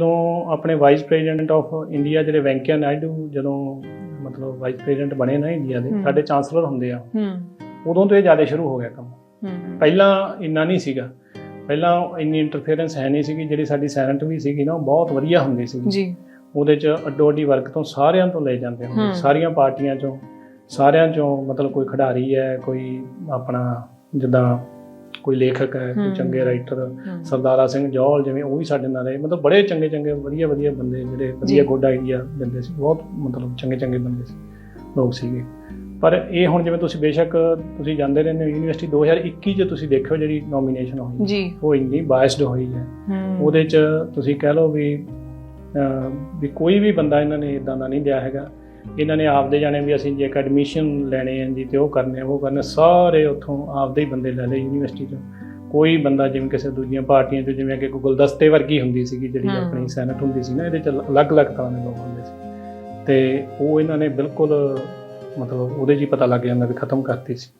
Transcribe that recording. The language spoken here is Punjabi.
ਜਦੋਂ ਆਪਣੇ ਵਾਈਸ ਪ੍ਰੈਜ਼ੀਡੈਂਟ ਆਫ ਇੰਡੀਆ ਜਿਹੜੇ ਵੈਂਕਈਆ ਨਾਇਡੂ ਜਦੋਂ ਮਤਲਬ ਵਾਈਸ ਪ੍ਰੈਜ਼ੀਡੈਂਟ ਬਣੇ ਨਾ ਇੰਡੀਆ ਦੇ। ਸਾਡੇ ਚਾਂਸਲਰ ਹੁੰਦੇ ਆ ਹੂੰ। ਉਦੋਂ ਤੋਂ ਇਹ ਜ਼ਿਆਦਾ ਸ਼ੁਰੂ ਹੋ ਗਿਆ ਕੰਮ। ਹੂੰ। ਪਹਿਲਾਂ ਇੰਨਾ ਨਹੀਂ ਸੀਗਾ। ਪਹਿਲਾਂ ਇੰਨੀ ਇੰਟਰਫੇਰੈਂਸ ਹੈ ਨਹੀਂ ਸੀਗੀ ਜਿਹੜੀ ਸਾਡੀ ਸੈਨੇਟ ਵੀ ਸੀਗੀ ਨਾ ਉਹ ਬਹੁਤ ਵਧੀਆ ਹੁੰਦੀ ਸੀ ਜੀ। ਉਹਦੇ ਚ ਅੱਡੋ ਅੱਡੀ ਵਰਗ ਤੋਂ ਸਾਰਿਆਂ ਤੋਂ ਲੈ ਜਾਂਦੇ ਹੁੰਦੇ। ਸਾਰੀਆਂ ਪਾਰਟੀਆਂ ਚੋਂ ਸਾਰਿਆਂ ਚੋਂ ਮਤਲਬ ਕੋਈ ਖਿਡਾਰੀ ਹੈ ਕੋਈ ਆਪਣਾ ਜਿੱਦਾਂ ਕੋਈ ਲੇਖਕ ਹੈ ਕੋਈ। ਚੰਗੇ ਰਾਈਟਰ। ਸਰਦਾਰਾ ਸਿੰਘ ਜੌਲ ਜਿਵੇਂ ਉਹ ਵੀ ਸਾਡੇ ਨਾਲ ਰਹੇ। ਮਤਲਬ ਬੜੇ ਚੰਗੇ ਚੰਗੇ ਵਧੀਆ ਵਧੀਆ ਬੰਦੇ ਜਿਹੜੇ ਵਧੀਆ। ਗੁੱਡ ਆਈਡੀਆ ਦਿੰਦੇ ਸੀ। ਬਹੁਤ ਮਤਲਬ ਚੰਗੇ ਚੰਗੇ ਬੰਦੇ ਸੀ ਲੋਕ ਸੀਗੇ। ਪਰ ਇਹ ਹੁਣ ਜਿਵੇਂ ਤੁਸੀਂ ਬੇਸ਼ੱਕ ਤੁਸੀਂ ਜਾਂਦੇ ਰਹਿੰਦੇ ਹੋ ਯੂਨੀਵਰਸਿਟੀ 2021 ਚ ਤੁਸੀਂ ਦੇਖਿਓ ਜਿਹੜੀ ਨੋਮੀਨੇਸ਼ਨ ਹੋਈ। ਜੀ। ਉਹ ਇੰਨੀ ਬਾਇਸਡ ਹੋਈ ਹੈ। ਉਹਦੇ ਚ ਤੁਸੀਂ ਕਹਿ ਲਓ ਵੀ ਵੀ ਕੋਈ ਵੀ ਬੰਦਾ ਇਹਨਾਂ ਨੇ ਇਦਾਂ ਦਾ ਨਹੀਂ ਦਿਆ ਹੈਗਾ। ਇਹਨਾਂ ਨੇ ਆਪਦੇ ਜਾਣੇ ਵੀ ਅਸੀਂ ਜੇ ਐਡਮਿਸ਼ਨ ਲੈਣੇ ਆ ਜੀ ਤੇ ਉਹ ਕਰਨੇ ਆ ਉਹ ਕਰਨੇ ਸਾਰੇ ਉੱਥੋਂ ਆਪਦੇ ਹੀ ਬੰਦੇ ਲੈ ਲਏ ਯੂਨੀਵਰਸਿਟੀ ਚੋਂ। ਕੋਈ ਬੰਦਾ ਜਿਵੇਂ ਕਿਸੇ ਦੂਜੀਆਂ ਪਾਰਟੀਆਂ ਚੋਂ ਜਿਵੇਂ ਕਿ ਗੁਲਦਸਤੇ ਵਰਗੀ ਹੁੰਦੀ ਸੀਗੀ ਜਿਹੜੀ। ਆਪਣੀ ਸੈਨੇਟ ਹੁੰਦੀ ਸੀ ਨਾ ਇਹਦੇ ਚ ਅਲੱਗ-ਅਲੱਗ ਤਰ੍ਹਾਂ ਦੇ ਲੋਕ ਹੁੰਦੇ ਸੀ। ਤੇ ਉਹ ਇਹਨਾਂ ਨੇ ਬਿਲਕੁਲ ਮਤਲਬ ਉਹਦੇ ਹੀ ਪਤਾ ਲੱਗ ਜਾਂਦਾ ਵੀ ਖਤਮ ਕਰਤੀ ਸੀ।